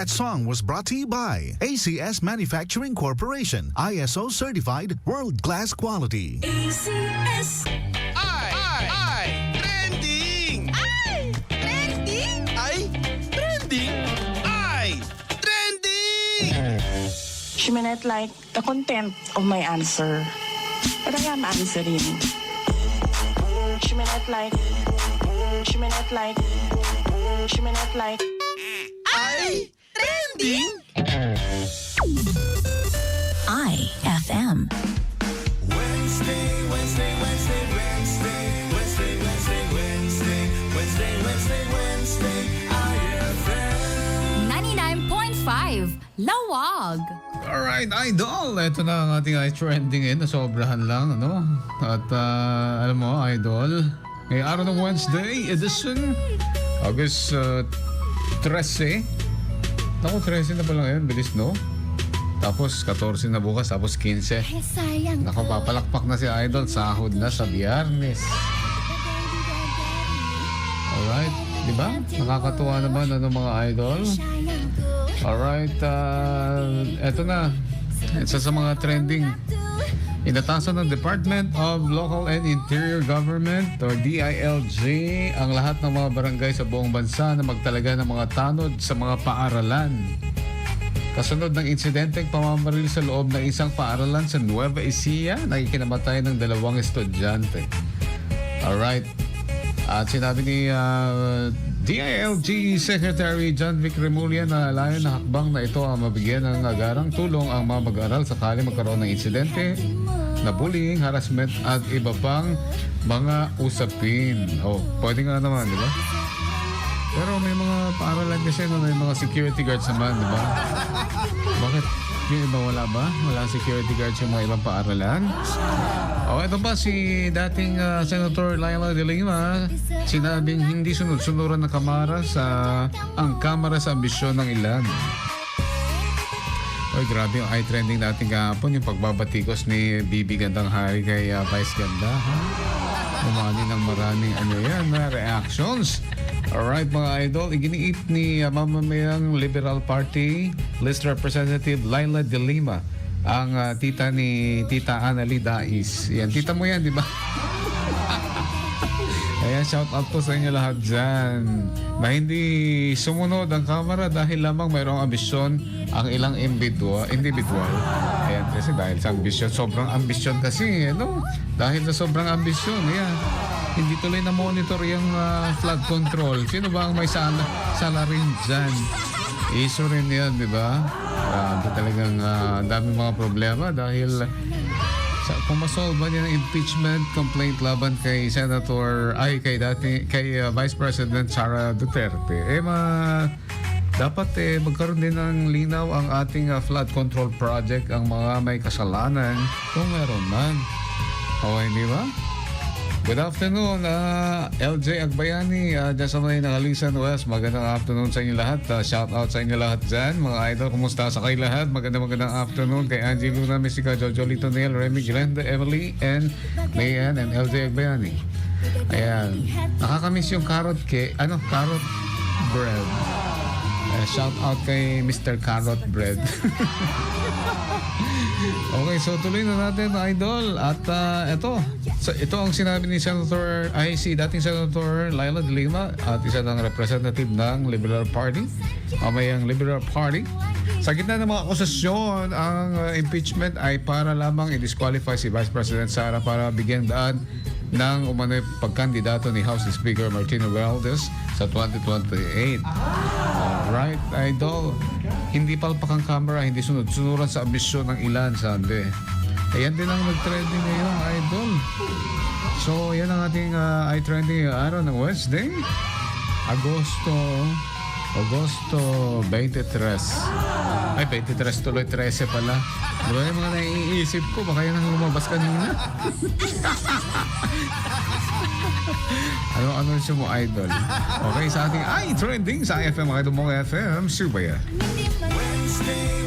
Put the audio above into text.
That song was brought to you by ACS Manufacturing Corporation, ISO certified world-class quality. ACS. Ay! Ay! Ay! Trending! Ay! Trending! Ay! Trending! Ay! Trending! She may not like the content of my answer, but I am answering. She may not like, she may not like, she may not like. Ay! Trending! IFM. Wednesday, Wednesday, Wednesday, Wednesday, Wednesday, Wednesday, Wednesday, Wednesday, Wednesday, Wednesday, IFM. 99.5 Lawag. Alright, Idol! Ito na ang ating trending in. Nasobrahan lang, ano? At ah, alam mo, Idol, ngayong araw ng Wednesday edition, August uh, 13. Naku, 13 na pala ngayon. Bilis, no? Tapos 14 na bukas, tapos 15. sayang Naku, papalakpak na si Idol. Sahod na sa biyernes. Alright, di ba? Nakakatuwa naman ano mga idol. Alright, uh, eto na. Isa sa mga trending. Inatasan ng Department of Local and Interior Government or DILG ang lahat ng mga barangay sa buong bansa na magtalaga ng mga tanod sa mga paaralan. Kasunod ng insidenteng pamamaril sa loob ng isang paaralan sa Nueva Ecija, nakikinamatay ng dalawang estudyante. Alright. At sinabi ni uh, DILG Secretary John Vic Remulla na layo na hakbang na ito ang mabigyan ng agarang tulong ang mga mag-aaral sakali magkaroon ng insidente na bullying, harassment at iba pang mga usapin. Oh, pwede nga naman, di ba? Pero may mga paaralan kasi na may mga security guards naman, di ba? Bakit? Yung iba wala ba? Wala security guards yung mga ibang paaralan? O, ito ba si dating ah, Senator Laila de Lima sinabing hindi sunod-sunuran ng kamara sa ang kamera sa ambisyon ng ilan. Oy, grabe yung eye trending natin kahapon, yung pagbabatikos ni Bibi Gandang Hari kay ah, Vice Ganda. Ha? Umani ng maraming ano yan, na reactions. Alright mga idol, iginiit ni uh, mamamayang Liberal Party List Representative Laila De Lima ang ah, tita ni Tita Annalie Dais. Yan, tita mo yan, di ba? Ayan, shout out po sa inyo lahat dyan. Na hindi sumunod ang kamera dahil lamang mayroong ambisyon ang ilang individual. individual. Ayan, kasi dahil sa ambisyon, sobrang ambisyon kasi, ano? Dahil sa sobrang ambisyon, ayan. Hindi tuloy na monitor yung ah, flood control. Sino ba ang may sala, salarin dyan? Issue rin yan, di ba? Grabe talagang ah, dami mga problema dahil sa kung masolve ba niya ng impeachment complaint laban kay Senator ay kay dati kay uh, Vice President Sara Duterte eh ma dapat eh magkaroon din ng linaw ang ating uh, flood control project ang mga may kasalanan kung meron man okay di ba Good afternoon, uh, LJ Agbayani, uh, dyan sa may Nangalisan West. Magandang afternoon sa inyo lahat. Uh, shout out sa inyo lahat dyan. Mga idol, kumusta sa kayo lahat? Magandang magandang afternoon kay Angie Luna, Messica, Jojo Litonel, Remy Glenda, Emily, and Mayan, and LJ Agbayani. Ayan. Nakakamiss yung carrot cake. Ano? Carrot bread. Uh, shout out kay Mr. Carrot Bread. Okay, so tuloy na natin, idol. At uh, ito, so, ito ang sinabi ni Senator, ay si dating Senator Laila de Lima at isa ng representative ng Liberal Party, mamayang Liberal Party. Sa gitna ng mga akusasyon, ang uh, impeachment ay para lamang i-disqualify si Vice President Sara para bigyan daan ng umano'y pagkandidato ni House Speaker Martino Valdez sa 2028. Alright, idol. Hindi palpak ang camera, hindi sunod-sunuran sa ambisyon ng ilan, sabi. Ayan din ang nag-trending ngayon, idol. So, yan ang ating uh, i-trending araw ng Wednesday. Agosto, Agosto 23. Ay, 23 tuloy, 13 pala. Di ba yung mga naiisip ko? Baka yan ang lumabas kanina. Ano-ano siya mo, idol? Okay, sa ating i-trending sa FM, mga dumong FM, Subaya. Wednesday,